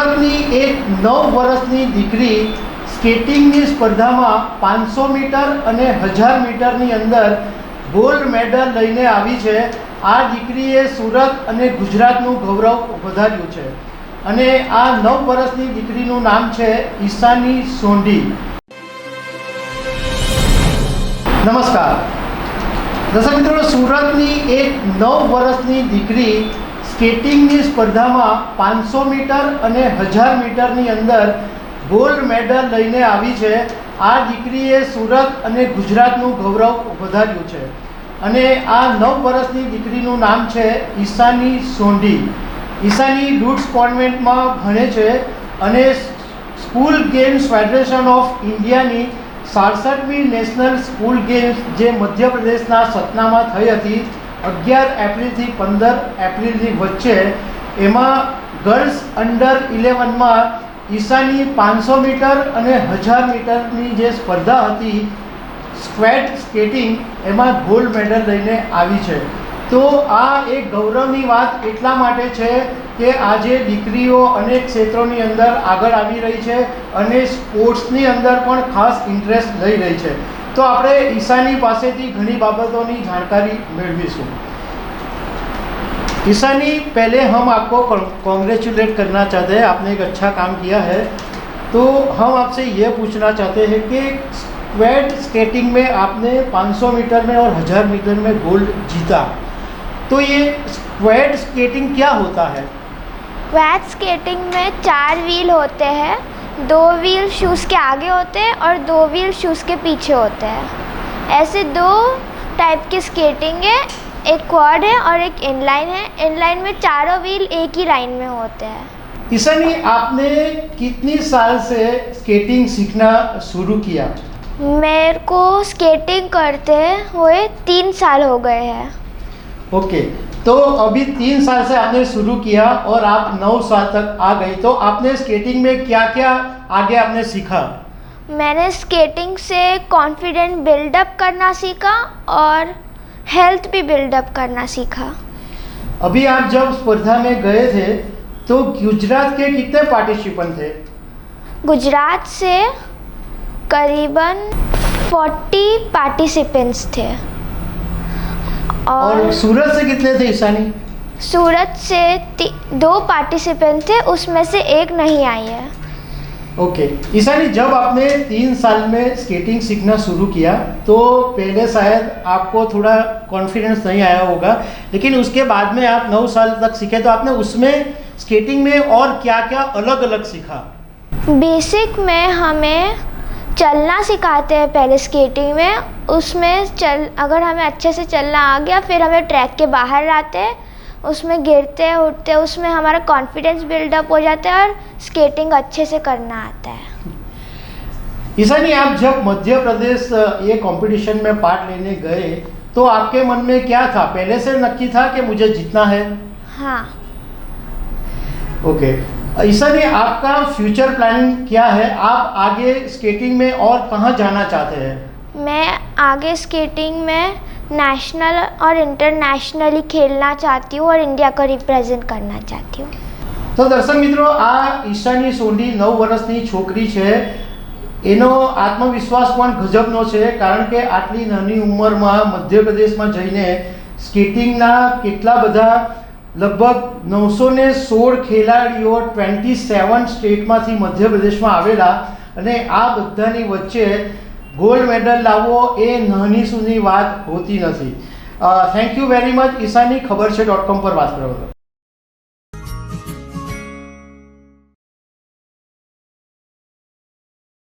સુરતની એક નવ વર્ષની દીકરી સ્કેટિંગની સ્પર્ધામાં પાંચસો મીટર અને હજાર મીટરની અંદર ગોલ્ડ મેડલ લઈને આવી છે આ દીકરીએ સુરત અને ગુજરાતનું ગૌરવ વધાર્યું છે અને આ નવ વર્ષની દીકરીનું નામ છે ઈશાની સોંઢી નમસ્કાર દર્શક મિત્રો સુરતની એક નવ વર્ષની દીકરી સ્કેટિંગની સ્પર્ધામાં પાંચસો મીટર અને હજાર મીટરની અંદર ગોલ્ડ મેડલ લઈને આવી છે આ દીકરીએ સુરત અને ગુજરાતનું ગૌરવ વધાર્યું છે અને આ નવ વર્ષની દીકરીનું નામ છે ઈશાની સોંઢી ઈશાની ડૂટ્સ કોન્વેન્ટમાં ભણે છે અને સ્કૂલ ગેમ્સ ફેડરેશન ઓફ ઇન્ડિયાની સાડસઠમી નેશનલ સ્કૂલ ગેમ્સ જે મધ્યપ્રદેશના સતનામાં થઈ હતી અગિયાર એપ્રિલથી પંદર એપ્રિલની વચ્ચે એમાં ગર્લ્સ અંડર ઇલેવનમાં ઈશાની પાંચસો મીટર અને હજાર મીટરની જે સ્પર્ધા હતી સ્ક્વેટ સ્કેટિંગ એમાં ગોલ્ડ મેડલ લઈને આવી છે તો આ એક ગૌરવની વાત એટલા માટે છે કે આજે દીકરીઓ અનેક ક્ષેત્રોની અંદર આગળ આવી રહી છે અને સ્પોર્ટ્સની અંદર પણ ખાસ ઇન્ટરેસ્ટ લઈ રહી છે तो आपने इसानी પાસેથી ઘણી બાબતોની ઝલક મેળવી છે ઇસાનિ પેલે હમ આપકો કોંગ્રેચ્યુલેટ કરના ચાહતે હૈ આપને એક અચ્છા કામ કિયા હૈ તો હમ આપસે યે પૂછના ચાહતે હૈ કે સ્ક્વેડ સ્કેટિંગ મે આપને 500 મીટર મે ઓર 1000 મીટર મે ગોલ્ડ જીતા તો યે સ્ક્વેડ સ્કેટિંગ ક્યા હોતા હૈ ક્વેડ સ્કેટિંગ મે ચાર व्हीલ હોતે હૈ दो व्हील शूज़ के आगे होते हैं और दो व्हील शूज़ के पीछे होते हैं ऐसे दो टाइप की स्केटिंग है एक क्वाड है और एक इनलाइन है इनलाइन में चारों व्हील एक ही लाइन में होते हैं ईशानी आपने कितने साल से स्केटिंग सीखना शुरू किया मेरे को स्केटिंग करते हुए तीन साल हो गए हैं ओके okay. तो अभी तीन साल से आपने शुरू किया और आप नौ साल तक आ गई तो आपने स्केटिंग में क्या क्या आगे आपने सीखा मैंने स्केटिंग से कॉन्फिडेंट बिल्डअप करना सीखा और हेल्थ भी बिल्डअप करना सीखा अभी आप जब स्पर्धा में गए थे तो गुजरात के कितने पार्टिसिपेंट थे गुजरात से करीबन फोर्टी पार्टिसिपेंट्स थे और, सूरत से कितने थे ईसानी सूरत से दो पार्टिसिपेंट थे उसमें से एक नहीं आई है ओके okay. ईसानी जब आपने तीन साल में स्केटिंग सीखना शुरू किया तो पहले शायद आपको थोड़ा कॉन्फिडेंस नहीं आया होगा लेकिन उसके बाद में आप नौ साल तक सीखे तो आपने उसमें स्केटिंग में और क्या क्या अलग अलग सीखा बेसिक में हमें चलना सिखाते हैं पहले स्केटिंग में उसमें चल अगर हमें अच्छे से चलना आ गया फिर हमें ट्रैक के बाहर आते हैं उसमें गिरते उठते उसमें हमारा कॉन्फिडेंस बिल्डअप हो जाता है और स्केटिंग अच्छे से करना आता है ईसानी आप जब मध्य प्रदेश ये कंपटीशन में पार्ट लेने गए तो आपके मन में क्या था पहले से नक्की था कि मुझे जीतना है हाँ ओके okay. ऐसा में आपका फ्यूचर प्लानिंग क्या है आप आगे स्केटिंग में और कहाँ जाना चाहते हैं मैं आगे स्केटिंग में नेशनल और इंटरनेशनली खेलना चाहती हूँ और इंडिया को रिप्रेजेंट करना चाहती हूँ તો દર્શક મિત્રો આ ઈશાની સોંઢી નવ વર્ષની છોકરી છે એનો આત્મવિશ્વાસ પણ ગજબનો છે કારણ કે આટલી નાની ઉંમરમાં મધ્યપ્રદેશમાં જઈને સ્કેટિંગના કેટલા બધા લગભગ નવસો ને સોળ ખેલાડીઓ ટ્વેન્ટી સેવન સ્ટેટમાંથી મધ્યપ્રદેશમાં આવેલા અને આ બધાની વચ્ચે ગોલ્ડ મેડલ લાવવો એ નાની સુની વાત હોતી નથી થેન્ક યુ વેરી મચ ઈશાની ખબર છે ડોટ કોમ પર વાત કરો